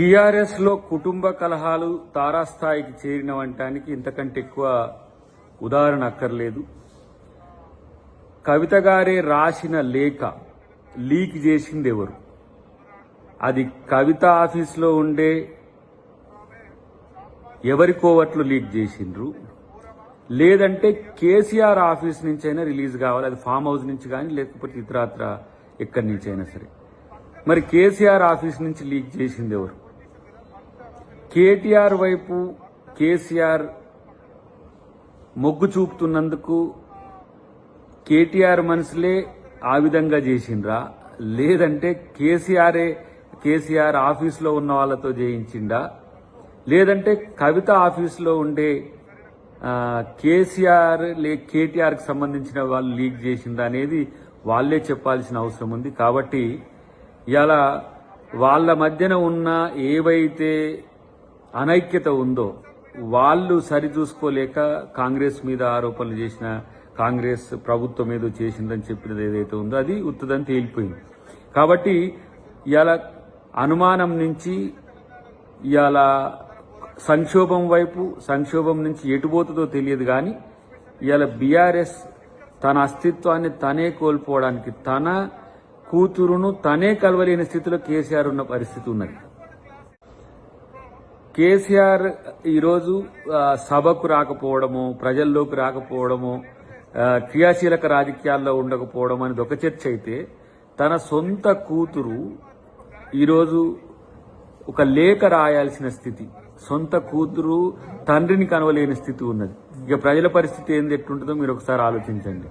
టీఆర్ఎస్లో కుటుంబ కలహాలు తారాస్థాయికి చేరినవంటానికి ఇంతకంటే ఎక్కువ ఉదాహరణ అక్కర్లేదు. కవిత గారే రాసిన లేఖ లీక్ చేసింది ఎవరు అది కవిత ఆఫీస్లో ఉండే ఎవరి కోవట్లు లీక్ చేసిండ్రు. లేదంటే కేసీఆర్ ఆఫీస్ నుంచి అయినా రిలీజ్ కావాలి అది ఫామ్ హౌస్ నుంచి కానీ లేకపోతే ఇతరాత్ర ఎక్కడి నుంచి అయినా సరే. మరి కేసీఆర్ ఆఫీస్ నుంచి లీక్ చేసింది ఎవరు కేటీఆర్ వైపు కేసీఆర్ మొగ్గు చూపుతున్నందుకు కేటీఆర్ మనసులే ఆ విధంగా చేసిండ్రా? లేదంటే కేసీఆరే కేసీఆర్ ఆఫీస్లో ఉన్న వాళ్ళతో చేయించిండా? లేదంటే కవిత ఆఫీస్లో ఉండే కేసీఆర్ లే కేటీఆర్కి సంబంధించిన వాళ్ళు లీక్ చేసిందా అనేది వాళ్ళే చెప్పాల్సిన అవసరం ఉంది. కాబట్టి ఇలా వాళ్ళ మధ్యన ఉన్న ఏవైతే అనైక్యత ఉందో వాళ్ళు సరిచూసుకోలేక కాంగ్రెస్ మీద ఆరోపణలు చేసిన కాంగ్రెస్ ప్రభుత్వం ఏదో చేసిందని చెప్పినది ఏదైతే ఉందో అది ఉత్తదని తేలిపోయింది. కాబట్టి ఇవాళ అనుమానం నుంచి ఇవాళ సంక్షోభం వైపు సంక్షోభం నుంచి ఎటుపోతుందో తెలియదు కానీ ఇవాళ బీఆర్ఎస్ తన అస్తిత్వాన్ని తనే కోల్పోవడానికి తన కూతురును తనే కలవలేని స్థితిలో కేసీఆర్ ఉన్న పరిస్థితి ఉన్నది. కేసీఆర్ ఈరోజు సభకు రాకపోవడము ప్రజల్లోకి రాకపోవడము క్రియాశీలక రాజకీయాల్లో ఉండకపోవడం అనేది ఒక చర్చ అయితే తన సొంత కూతురు ఈరోజు ఒక లేఖ రాయాల్సిన స్థితి. సొంత కూతురు తండ్రిని కనవలేని స్థితి ఉన్నది. ఇక ప్రజల పరిస్థితి ఏంది ఎట్లుంటుందో మీరు ఒకసారి ఆలోచించండి.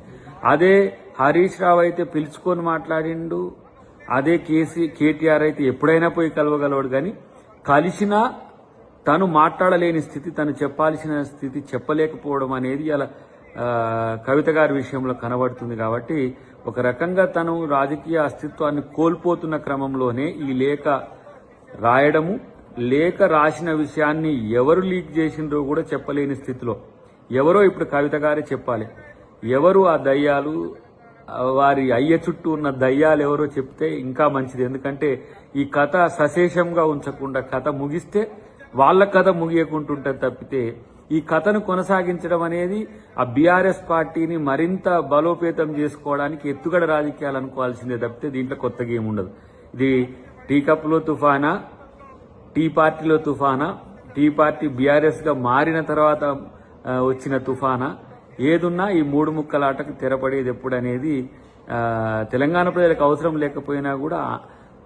అదే హరీష్ రావు అయితే పిలుచుకొని మాట్లాడిండు అదే కేసీ కేటీఆర్ అయితే ఎప్పుడైనా పోయి కలవగలవాడు కానీ కలిసినా తను మాట్లాడలేని స్థితి తను చెప్పాల్సిన స్థితి చెప్పలేకపోవడం అనేది అలా కవిత గారి విషయంలో కనబడుతుంది కాబట్టి ఒక రకంగా తను రాజకీయ అస్తిత్వాన్ని కోల్పోతున్న క్రమంలోనే ఈ లేఖ రాయడము లేఖ రాసిన విషయాన్ని ఎవరు లీక్ చేసిండ్రో కూడా చెప్పలేని స్థితిలో ఎవరో ఇప్పుడు కవిత గారే చెప్పాలి. ఎవరు ఆ దయ్యాలు వారి అయ్య చుట్టూ ఉన్న దయ్యాలు ఎవరో చెప్తే ఇంకా మంచిది. ఎందుకంటే ఈ కథ సశేషంగా ఉంచకుండా కథ ముగిస్తే వాళ్ళ కథ ముగియకుంటుంటుంది తప్పితే ఈ కథను కొనసాగించడం అనేది ఆ బీఆర్ఎస్ పార్టీని మరింత బలోపేతం చేసుకోవడానికి ఎత్తుగడ రాజకీయాలు అనుకోవాల్సిందే తప్పితే దీంట్లో కొత్తగా ఏముండదు ఇది టీ కప్లో తుఫానా టీ పార్టీలో తుఫానా టీ పార్టీ బీఆర్ఎస్గా మారిన తర్వాత వచ్చిన తుఫానా ఏదున్నా ఈ మూడు ముక్కలాటకు తెరపడేది ఎప్పుడనేది తెలంగాణ ప్రజలకు అవసరం లేకపోయినా కూడా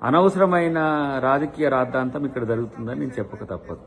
అనవసరమైన రాజకీయ రాద్ధాంతం ఇక్కడ జరుగుతుందని నేను చెప్పక తప్పదు.